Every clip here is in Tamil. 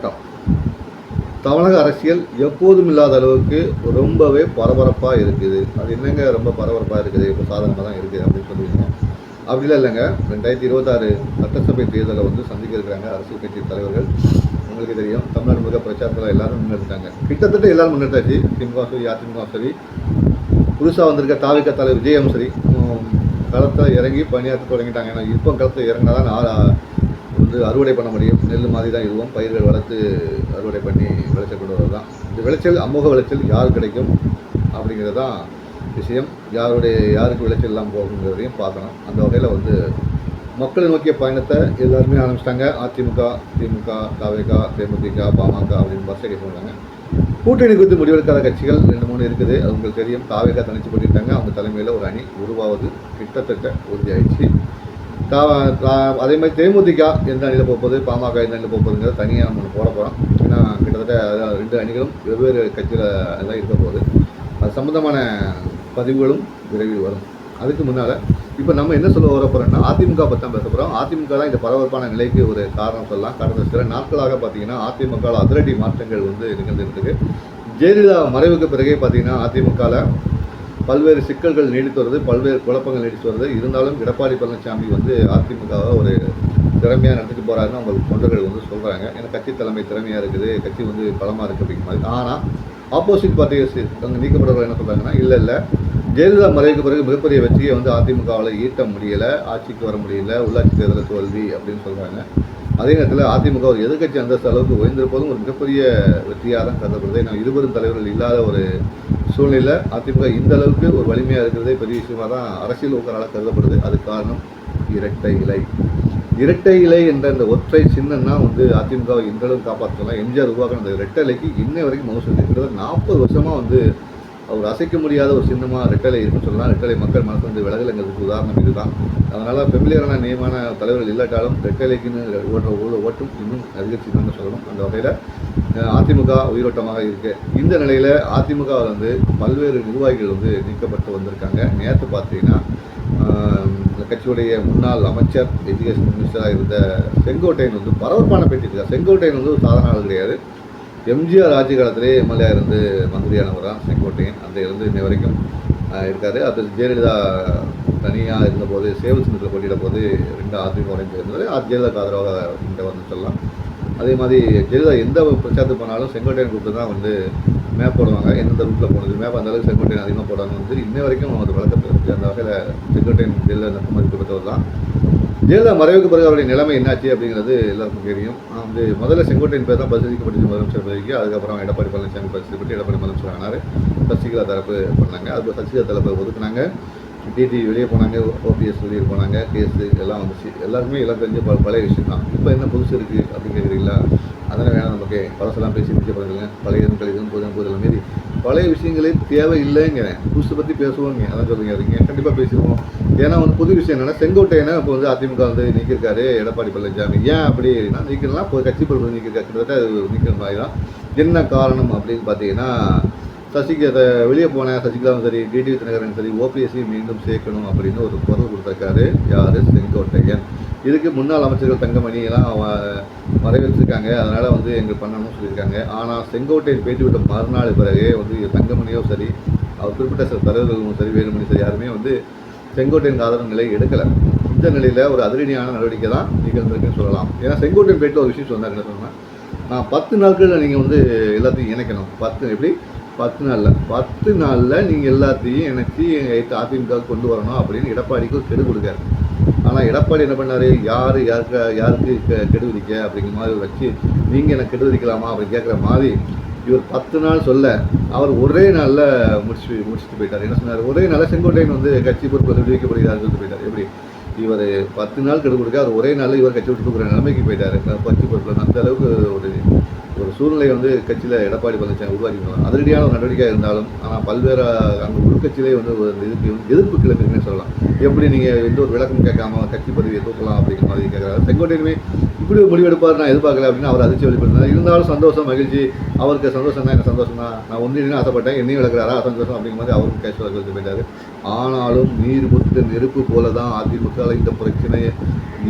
கட்டம் தமிழக அரசியல் எப்போதும் இல்லாத அளவுக்கு ரொம்பவே பரபரப்பாக இருக்குது. அது என்னங்க ரொம்ப பரபரப்பாக இருக்குது? இப்போ சாதகமாக தான் இருக்குது அப்படின்னு சொல்லுவீங்க அப்படிலாம் இல்லைங்க. ரெண்டாயிரத்தி இருபத்தாறு சட்டசபை தேர்தலை வந்து சந்திக்க இருக்கிறாங்க அரசியல் கட்சி தலைவர்கள். உங்களுக்கு தெரியும். தமிழ்நாடு முழுக்க பிரச்சாரத்தில் எல்லாரும் முன்னெடுத்தாங்க கிட்டத்தட்ட எல்லாரும் முன்னெடுத்தாச்சு திமுக சரி அதிமுக சரி. புதுசாக வந்திருக்க தாவிக தலைவர் விஜயம் சரி. களத்தில் இறங்கி பணியாற்ற தொடங்கிட்டாங்க. ஏன்னா இப்போ களத்தில் இறங்கினா தான் வந்து அறுவடை பண்ண முடியும். நெல் மாதிரி தான் இதுவும். பயிர்கள் வளர்த்து அறுவடை பண்ணி விளைச்சல் கொண்டு வரது தான் இந்த விளைச்சல் அமோக விளைச்சல் யார் கிடைக்கும் அப்படிங்கிறது தான் விஷயம். யாருடைய யாருக்கு விளைச்சல் இல்லாமல் போகுங்கிறதையும் பார்க்கணும். அந்த வகையில் வந்து மக்களை நோக்கிய பயணத்தை எல்லாருமே ஆரம்பிச்சிட்டாங்க. அதிமுக திமுக தவிக தேமுதிக பாமக அப்படின்னு பஸ்ஸை சொல்கிறாங்க கூட்டணி குறித்து முடிவெடுக்காத கட்சிகள் ரெண்டு மூணு இருக்குது. அது உங்களுக்கு தெரியும். தாவேகா தனிச்சு பண்ணிட்டாங்க அவங்க தலைமையில் ஒரு அணி உருவாவது கிட்டத்தட்ட உறுதியாயிடுச்சு. அதே மாதிரி தேமுதிக எந்த அணியில் போகுது பாமக எந்த அணியில் போகுதுங்கிறத தனியாக நம்ம போட போகிறோம் ஏன்னா கிட்டத்தட்ட ரெண்டு அணிகளும் வெவ்வேறு கட்சியில் எல்லாம் இருக்க போகுது. அது சம்மந்தமான பதிவுகளும் விரைவில் வரும். அதுக்கு முன்னால் இப்போ நம்ம என்ன சொல்ல வர போகிறோம்னா அதிமுக பற்றி தான் பேச போகிறோம் அதிமுக தான் இந்த பரபரப்பான நிலைக்கு ஒரு காரணம் சொல்லலாம். கடந்த சில நாட்களாக பார்த்தீங்கன்னா அதிமுகவில் அதிரடி மாற்றங்கள் வந்து நிகழ்ந்துருக்கு ஜெயலலிதா மறைவுக்கு பிறகே பார்த்தீங்கன்னா அதிமுகவில் பல்வேறு சிக்கல்கள் நீடித்து வருது பல்வேறு குழப்பங்கள் நீடித்து வருது. இருந்தாலும் எடப்பாடி பழனிசாமி வந்து அதிமுகவை ஒரு திறமையாக நடந்துட்டு போகிறாருன்னு அவங்க தொண்டர்கள் வந்து சொல்கிறாங்க ஏன்னா கட்சி தலைமை திறமையாக இருக்குது கட்சி வந்து பலமாக இருக்குது அப்படிங்கிற மாதிரி. ஆனால் ஆப்போசிட் பார்ட்டிஸ் அங்கே நீக்கப்படுறவங்க என்ன சொல்கிறாங்கன்னா இல்லை இல்லை. ஜெயலலிதா மறைவுக்கு பிறகு மிகப்பெரிய வெற்றியை வந்து அதிமுகவால் ஈட்ட முடியலை ஆட்சிக்கு வர முடியல உள்ளாட்சி தேர்தல் தோல்வி அப்படின்னு சொல்கிறாங்க அதே நேரத்தில் அதிமுக ஒரு எதிர்க்கட்சி அந்தஸ்து அளவுக்கு உயர்ந்திருப்பதும் ஒரு மிகப்பெரிய வெற்றியாக தான் கருதப்படுது. ஏன்னா இருவரும் தலைவர்கள் இல்லாத ஒரு சூழ்நிலை அதிமுக இந்த அளவுக்கு ஒரு வலிமையாக இருக்கிறதே பெரிய விஷயமா தான் அரசியல் ஊக்கரால் கருதப்படுது. அது காரணம் இரட்டை இலை. இரட்டை இலை என்ற இந்த ஒற்றை சின்னம்னா வந்து அதிமுகவை இன்றளவு காப்பாற்றலாம் எம்ஜிஆர் உருவாக்கின அந்த இரட்டை இலைக்கு இன்ன வரைக்கும் மவுசு இருக்கிறது கிட்டத்தட்ட நாற்பது வருஷமாக வந்து அவர் அசைக்க முடியாத ஒரு சின்னமாக ரெட்டலை இருக்குன்னு சொல்லலாம். ரெட்டலை மக்கள் மனசு வந்து விலகலைங்கிறதுக்கு உதாரணம் இதுதான். அதனால் ஃபெமிலியரான நியமான தலைவர்கள் இல்லாட்டாலும் ரெட்டலைக்குன்னு ஓட்டுற ஓ- ஓட்டும் இன்னும் அதிகரிச்சுன்னு சொல்லணும். அந்த வகையில் அதிமுக உயிரோட்டமாக இருக்கு. இந்த நிலையில் அதிமுக வந்து பல்வேறு நிர்வாகிகள் வந்து நீக்கப்பட்டு வந்திருக்காங்க. நேற்று பார்த்தீங்கன்னா கட்சியுடைய முன்னாள் அமைச்சர் எஜுகேஷன் மினிஸ்டராக இருந்த செங்கோட்டையன் வந்து பரபரப்பான பேட்டி இருக்கார் செங்கோட்டையன் வந்து ஒரு சாதாரண ஆள் கிடையாது. எம்ஜிஆர் ஆட்சி காலத்திலே எம்எல்ஏ இருந்து மந்திரியானவர் தான் செங்கோட்டையன். அந்த இருந்து இன்ன வரைக்கும் இருக்கார். அது ஜெயலலிதா தனியாக இருந்தபோது சேவல் சின்னத்தில் போட்டியிட போது ரெண்டு அதிமுக உடைந்து இருந்தது அது ஜெயலலிதாக்கு ஆதரவாக இங்கே வந்து சொல்லலாம். அதே மாதிரி ஜெயலலிதா எந்த பிரச்சாரத்துக்கு போனாலும் செங்கோட்டையன் கூப்பிட்டு தான் வந்து மேப் போடுவாங்க. எந்தெந்த ரூட்டில் போனது மேப் அந்த அளவுக்கு செங்கோட்டையன் அதிகமாக போடுவாங்க வந்து இன்ன வரைக்கும் அது வழக்கத்தில் இருக்குது அந்த வகையில் செங்கோட்டையன் ஜெயலலிதா மதிப்பு பெற்றவர் தான். ஜெயலலிதா மறைவுக்கு பிறகு அவருடைய நிலைமை என்னாச்சு அப்படிங்கிறது எல்லாருக்கும் தெரியும். வந்து முதல்ல செங்கோட்டையின் பேர் தான் பரிசீலிக்கப்பட்டு முதலமைச்சர் பதவிக்கு அதுக்கப்புறம் எடப்பாடி பழனிசாமி பரிசீலிக்கப்பட்டு எடப்பாடி முதலமைச்சர் ஆனார். சசிகலா தரப்பு பண்ணாங்க. அது சசிகலா தரப்பு ஒதுக்குனாங்க. டிடி வெளியே போனாங்க ஓபிஎஸ் வெளியே போனாங்க கேஸ் எல்லாம் வந்துச்சு. எல்லாருக்குமே எல்லாம் தெரிஞ்ச ப பழைய விஷயம் தான். இப்போ என்ன புதுசு இருக்குது அப்படின்னு கேட்குறீங்களா அதனால் வேணாம் நமக்கு. பழசெல்லாம் பேசி நிச்சயம் பண்ணுங்க பழைய கழிதும் புதும் புதுல மாரி பழைய விஷயங்களே தேவை இல்லைங்கிறேன் புதுசு பற்றி பேசுவோங்க அதான் சொல்லுங்க அதுங்க கண்டிப்பாக பேசிடுவோம். ஏன்னா வந்து புது விஷயம் என்னென்னா செங்கோட்டையனை இப்போ வந்து அதிமுக வந்து நீக்கியிருக்காரு எடப்பாடி பழனிசாமி. ஏன் அப்படின்னா நீக்கலாம் இப்போ கட்சி பொறுப்பு நீக்கிருக்காரு கிட்டத்தட்ட அது நீக்கிற மாதிரி தான். என்ன காரணம் அப்படின்னு பார்த்தீங்கன்னா சசிகலா வெளியே போன சசிகலாவும் சரி டிடி தினகரன் சரி ஓபிஎஸ்சியும் மீண்டும் சேர்க்கணும் அப்படின்னு ஒரு குரல் கொடுத்துருக்காரு. யார்? செங்கோட்டையன். இதுக்கு முன்னாள் அமைச்சர்கள் தங்கமணி எல்லாம் வரவேற்றிருக்காங்க. அதனால் வந்து எங்கள் பண்ணணும்னு சொல்லியிருக்காங்க. ஆனால் செங்கோட்டையன் பேட்டி விட்ட மறுநாள் பிறகு வந்து தங்கமணியோ சரி அவர் குறிப்பிட்ட சில தலைவர்களும் சரி வேலுமணி சரி யாருமே வந்து செங்கோட்டையன் ஆதரவு நிலை எடுக்கலை. இந்த நிலையில் ஒரு அதிரடியான நடவடிக்கை தான் நிகழ்ந்திருக்குன்னு சொல்லலாம். ஏன்னா செங்கோட்டையன் பேட்டி ஒரு விஷயம் சொன்னார் என்ன சொன்னால் நான் பத்து நாட்களில் நீங்கள் வந்து எல்லாத்தையும் இணைக்கணும். பத்து எப்படி? பத்து நாளில். பத்து நாளில் நீங்கள் எல்லாத்தையும் இணைச்சி எங்கள் அதிமுக கொண்டு வரணும் அப்படின்னு எடப்பாடிக்கு கெடு கொடுக்காரு. ஆனால் எடப்பாடி என்ன பண்ணாரு? யார் யாருக்கு யாருக்கு கெடு விதிக்க அப்படிங்கிற மாதிரி வச்சு நீங்கள் எனக்கு கெடு விதிக்கலாமா அப்படின்னு கேட்குற மாதிரி இவர் பத்து நாள் சொல்ல அவர் ஒரே நாளில் முடிச்சு முடிச்சுட்டு போயிட்டார். என்ன சொன்னார்? ஒரே நாளில் செங்கோட்டையன் வந்து கட்சி பொறுப்பு விடுவிக்கப்படுகிறார் சொல்லிட்டு போயிட்டார். எப்படி? இவர் பத்து நாள் கெடு கொடுக்க அவர் ஒரே நாளில் இவர் கட்சி விட்டு கொடுக்குற நிலைமைக்கு போயிட்டார். கட்சி பொறுப்பில் அந்த அளவுக்கு ஒரு சூழ்நிலை வந்து கட்சியில் எடப்பாடி பழனிசாமி உருவாக்கிக்கலாம் அதிரடியான ஒரு நடவடிக்கையாக இருந்தாலும் ஆனால் பல்வேறு அங்கே உள்கட்சியிலே வந்து ஒரு வந்து எதிர்ப்பு கிளம்பிருக்குன்னு சொல்லலாம். எப்படி நீங்கள் எந்த ஒரு விளக்கம் கேட்காம கட்சி பதவியை தூக்கலாம் அப்படிங்கிற மாதிரி கேட்குறாரு. செங்கோட்டையுமே இப்படி ஒரு முடிவெடுப்பார் நான் எதிர்பார்க்கல அப்படின்னு அவர் அதிர்ச்சி வெளிப்படுத்தினார். இருந்தாலும் சந்தோஷம் மகிழ்ச்சி. அவருக்கு சந்தோஷம் தான் எனக்கு சந்தோஷம் தான் நான் ஒன்றினு ஆசைப்பட்டேன் என்னையும் விளக்குறாரா சந்தோஷம் அப்படிங்கிற மாதிரி அவருக்கு கேஷ் கழிச்சு போயிட்டார். ஆனாலும் நீர் புத்து நெருப்பு போல தான் அதிமுக இந்த பிரச்சனையை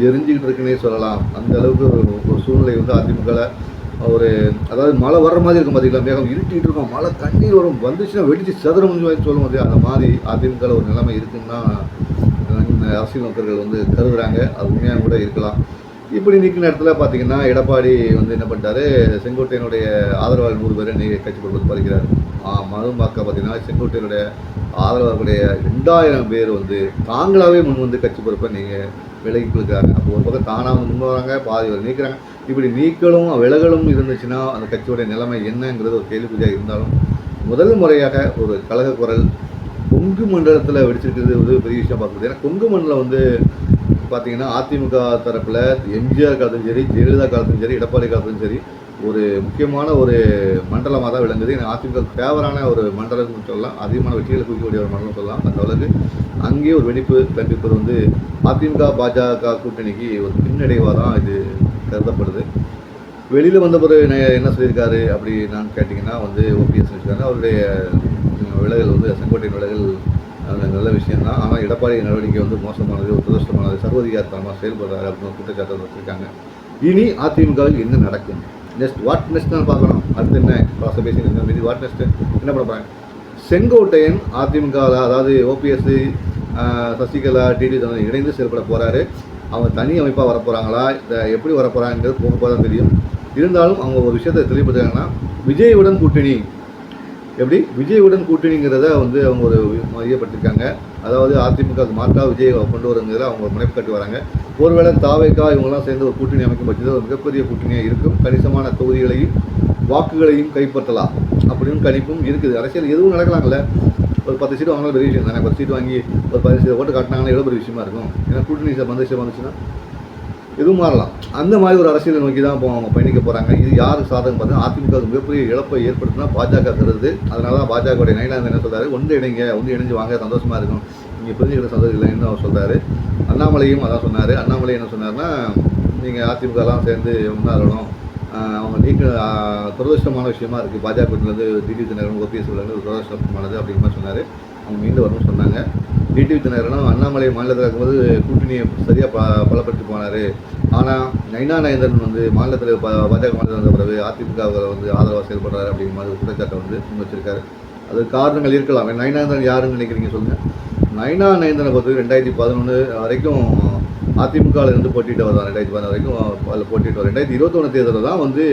எரிஞ்சுக்கிட்டு இருக்குன்னே சொல்லலாம். அந்த அளவுக்கு ஒரு ஒரு சூழ்நிலை வந்து அதிமுக ஒரு அதாவது மழை வர்ற மாதிரி இருக்கும் பார்த்தீங்களா மேகம் இருட்டிட்டு இருக்கும். மழை தண்ணீர் வரும். வந்துச்சுன்னா வெடிச்சு சதுர முடிஞ்சு சொல்லும் போது அந்த மாதிரி அதிமுக ஒரு நிலைமை இருக்குன்னா அரசியல் நோக்கர்கள் வந்து கருதுறாங்க. அது உண்மையாக கூட இருக்கலாம். இப்படி நிற்கிற இடத்துல பார்த்தீங்கன்னா எடப்பாடி வந்து என்ன பண்ணிட்டாரு? செங்கோட்டையனுடைய ஆதரவாளர் நூறு பேரை நீ கட்சி கொடுத்து பறிக்கிறார். மதுமாக்க பார்த்தீங்கன்னா செங்கோட்டையனுடைய ஆதரவாளர்களுடைய ரெண்டாயிரம் பேர் வந்து தாங்களாகவே முன் வந்து கட்சி பொறுப்பை நீங்கள் விலகி கொடுக்குறாங்க அப்போ ஒரு பக்கம் தானாக வந்து முன் வராங்க பாதி பேர் நீக்கிறாங்க. இப்படி நீக்கலும் விலகலும் இருந்துச்சுன்னா அந்த கட்சியோடைய நிலைமை என்னங்கிறது ஒரு கேள்விக்குறியாக இருந்தாலும் முதல் முறையாக ஒரு கழக குரல் கொங்கு மண்டலத்தில் வெடிச்சிருக்கிறது ஒரு பெரிய விஷயம் பார்க்குறது ஏன்னா கொங்கு மண்டலம் வந்து பார்த்தீங்கன்னா அதிமுக தரப்பில் எம்ஜிஆர் காலத்தும் சரி ஜெயலலிதா காலத்துலையும் சரி எடப்பாடி காலத்துலையும் சரி ஒரு முக்கியமான ஒரு மண்டலமாக தான் விளங்குது. எனக்கு அதிமுக ஃபேவரான ஒரு மண்டலம்னு சொல்லலாம். அதிகமான வெற்றிகளை குவிக்கக்கூடிய ஒரு மண்டலம் சொல்லலாம். அந்த அளவுக்கு அங்கேயே ஒரு வெடிப்பு கண்டிப்பது வந்து அதிமுக பாஜக கூட்டணிக்கு ஒரு பின்னடைவாக தான் இது கருதப்படுது. வெளியில் வந்த பிறகு என்ன சொல்லியிருக்காரு அப்படி நான் கேட்டிங்கன்னா வந்து ஓபிஎஸ் வச்சுருக்காங்க அவருடைய விலகல் வந்து செங்கோட்டையின் விலகல் நல்ல விஷயம் தான் ஆனால் எடப்பாடி நடவடிக்கை வந்து மோசமானது ஒரு துரஷ்டமானது சர்வதிகாரத்தனமாக செயல்படுறாரு அப்படின்னு குற்றச்சாட்டு வச்சுருக்காங்க. இனி அதிமுகவில் என்ன நடக்கும்? நெக்ஸ்ட் வாட் நெக்ஸ்ட்னு பார்க்கணும். அடுத்து என்ன? பாச பேசி மீதி வாட் நெக்ஸ்ட் என்ன பண்ண போகிறாங்க செங்கோட்டையன் அதிமுக அதாவது ஓபிஎஸ் சசிகலா டிடி தனது இணைந்து செயல்பட போகிறாரு அவங்க தனி அமைப்பாக வர போகிறாங்களா எப்படி வர போகிறாங்கிறது போக போக தான் தெரியும். இருந்தாலும் அவங்க ஒரு விஷயத்தை தெளிவுபடுத்துறாங்கன்னா விஜயுடன் கூட்டணி. எப்படி? விஜயுடன் கூட்டணிங்கிறத வந்து அவங்க ஒரு மையப்பட்டிருக்காங்க அதாவது அதிமுக மாற்றா விஜய் கொண்டு வருங்கிறத அவங்க முனைப்பு கட்டி வராங்க. ஒருவேளை தாவைக்கா இவங்கெல்லாம் சேர்ந்து ஒரு கூட்டணி அமைக்கும் பட்சத்தில் ஒரு மிகப்பெரிய கூட்டணியாக இருக்கும். கணிசமான தொகுதிகளையும் வாக்குகளையும் கைப்பற்றலாம் அப்படின்னு கணிப்பும் இருக்குது. அரசியல் எதுவும் நடக்கலாம்ல ஒரு பத்து சீட் வாங்கினாலும் பெரிய விஷயம் தானே. பத்து சீட் வாங்கி ஒரு பதினஞ்சு ஓட்டு காட்டினாங்கன்னா எவ்வளோ பெரிய விஷயமா இருக்கும்? ஏன்னா கூட்டணி பந்தேசம் வந்துச்சுன்னா எதுவும் மாறலாம். அந்த மாதிரி ஒரு அரசியலை நோக்கி தான் இப்போ அவங்க பயணிக்க போகிறாங்க இது யாருக்கு சாதகம் பார்த்தீங்கன்னா அதிமுக மிகப்பெரிய இழப்பை ஏற்படுத்தினா பாஜக கருது அதனால தான் பாஜகவுடைய நைனாந்து என்ன சொல்றாரு? ஒன்று இணைங்க ஒன்று இணைஞ்சு வாங்க சந்தோஷமாக இருக்கும் நீங்கள் பிரிஞ்சுக்கிற சந்தோஷம் இல்லைன்னு அவர் சொல்கிறாரு அண்ணாமலையும் அதான் சொன்னார். அண்ணாமலை என்ன சொன்னார்னா நீங்கள் அதிமுகலாம் சேர்ந்து முன்னாடணும் அவங்க நீக்க துரதிருஷ்டமான விஷயமா இருக்குது பாஜகவிலேருந்து டிடி தினகரன் ஓபிஎஸ் ஒரு துரதிருஷ்டமானது அப்படிங்கிற மாதிரி சொன்னார். அவங்க மீண்டும் வரணும்னு சொன்னாங்க. டிடிவி தினகரனும் அண்ணாமலை மாநிலத்தில் இருக்கும்போது கூட்டணியை சரியாக ப பலப்படுத்தி போனார். ஆனால் நைனா நயந்தரன் வந்து மாநிலத்தில் ப பாஜக மாநிலத்தில் இருந்த பிறகு அதிமுக வந்து ஆதரவாக செயல்படுறாரு அப்படிங்கிற மாதிரி ஒரு குற்றச்சாட்டை வந்து முன் வச்சிருக்காரு அது காரணங்கள் இருக்கலாம். நயனாந்தன் யாருன்னு நினைக்கிறீங்க சொல்லுங்கள் நைனா நயந்தனை பொறுத்து ரெண்டாயிரத்தி பதினொன்று வரைக்கும் அதிமுகவில் இருந்து போட்டிட்டு வருவார். ரெண்டாயிரத்தி பதினொன்று வரைக்கும் அதில் போட்டிட்டு வர ரெண்டாயிரத்தி இருபத்தொன்று தேர்தலில் தான் வந்து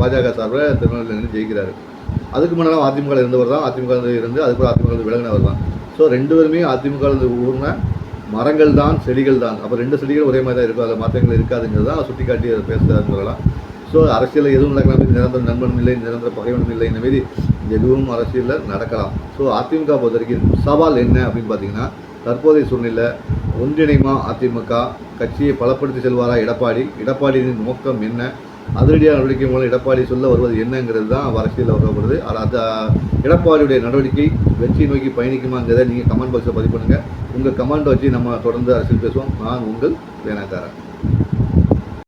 பாஜக சார்பில் திருநெல்வேலியிலேருந்து ஜெயிக்கிறார். அதுக்கு முன்னாடி அதிமுக இருந்தவர் தான். அதிமுக இருந்து அதுக்கப்புறம் அதிமுக விலகினவர் தான். ஸோ ரெண்டு பேருமே அதிமுக ஊர்னா மரங்கள் தான் செடிகள் தான். அப்போ ரெண்டு செடிகள் ஒரே மாதிரி தான் இருக்கும். அதில் மாற்றங்கள் இருக்காதுங்கிறது தான் சுட்டி காட்டி அதை பேசுகிறாருன்னு சொல்லலாம். ஸோ அரசியலில் எதுவும் நடக்கலாம். நிரந்தர நண்பனும் இல்லை நிரந்தர பகைவனும் இல்லை. இந்த மாரி எதுவும் அரசியலில் நடக்கலாம். ஸோ அதிமுக பொறுத்த வரைக்கும் சவால் என்ன அப்படின்னு பார்த்தீங்கன்னா தற்போதைய சூழ்நிலை ஒன்றிணைமா அதிமுக கட்சியை பலப்படுத்தி செல்வாரா எடப்பாடி? எடப்பாடியின் நோக்கம் என்ன? அதிரடியான நடவடிக்கை மூலம் எடப்பாடி சொல்ல வருவது என்னங்கிறது தான் அரசியலில் வரப்படுது ஆனால் அந்த எடப்பாடியுடைய நடவடிக்கை வெற்றி நோக்கி பயணிக்குமாங்கிறத நீங்கள் கமெண்ட் பாக்ஸில் பதிவு பண்ணுங்கள் உங்கள் கமெண்ட் வச்சு நம்ம தொடர்ந்து அரசியல் பேசுவோம். நான் உங்கள் வேணாக்காரன்.